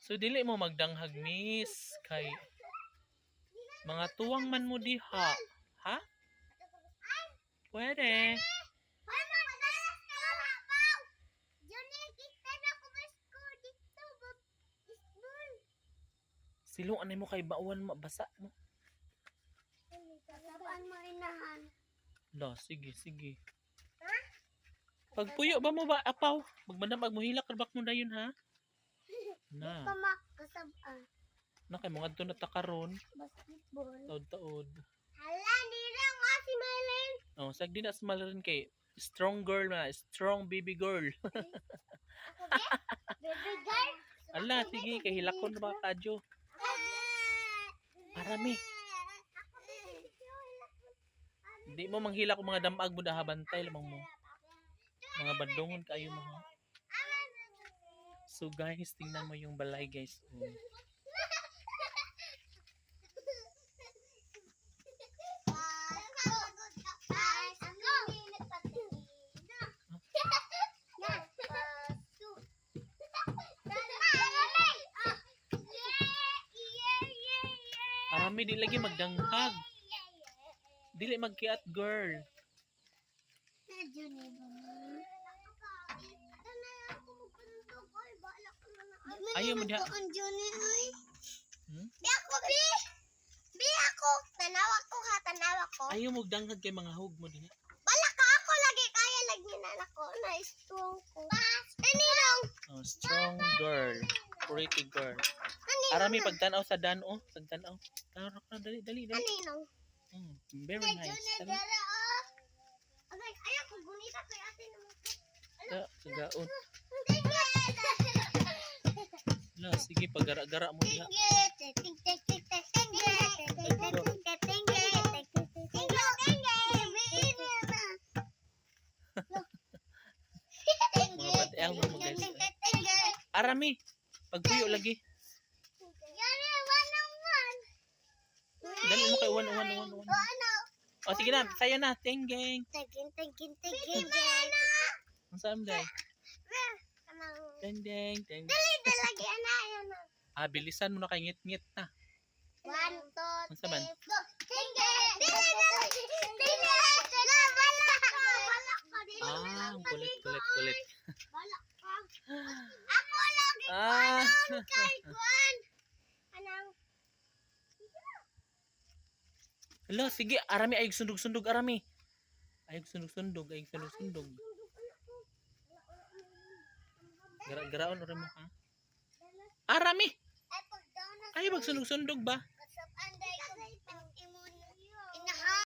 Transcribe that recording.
So dili mo magdanghag miss kay mga tuwang man mo diha. Ha? Pwede. Silong anay mo kay bauan mabasa mo. Saan mo inahan? La, sige, sige. Pagpuyo ba mo ba apaw? Magmandam magmuhilak kabak mo dayon ha? Na, Pamak kasabaan. na kay mga to natakaron. Basketball. Taod-taod. Hala, di lang nga si Mylene. Oh, sag di na smaller rin kay strong girl na, strong baby girl. Ako ba? Baby girl? Ala, sige, kay hilakon na ba kadyo? Arami. Ako ba? Di mo manghila ko mga damag mo dahabantay lamang mo. Mga bandungon kayo mga. So guys, tingnan mo yung balay guys. Oh. Arami di lagi magdanghag. Dili magkiat girl. Ayaw mo diha. Ang ay. Hmm? Bi ako, bi! Bi ako! Tanawa ko ha, tanawa ko. Ayaw mo danghag kay mga hug mo diha. Bala ka ako lagi, kaya lagi na ako na strong ko. Aninong? Oh, strong girl. Pretty girl. Aninong? Arami pagtanaw sa dan oh, pagtanaw. Tara ka dali dali dali. Aninong? Mm, very nice. Tara. oh. Ayaw ko gunita kay ate naman. Ah, Sagaon. La, sige pagara-gara mo diha. Mga elmo mo guys. Arami, pagpuyo lagi. Dali mo kay one one one one. Oh, sige na, saya na, tinggeng. Ang saan day? Tendeng, teng. Ah, bilisan mo na kay ngit-ngit na. One, two, saman? three, four. Tingge! Tingge! Tingge! Balak ka! Balak ka! Ah, na kulit, kulit, kulit. Balak ka. Ako lagi Ah, kay Juan. Anang Hala, sige, arami ayog sundog-sundog, arami. Ayog sundog-sundog, ayog sundog-sundog. Gara-garaon rin mo, ha? Arami! ay na Ay, magsunog-sundog ba?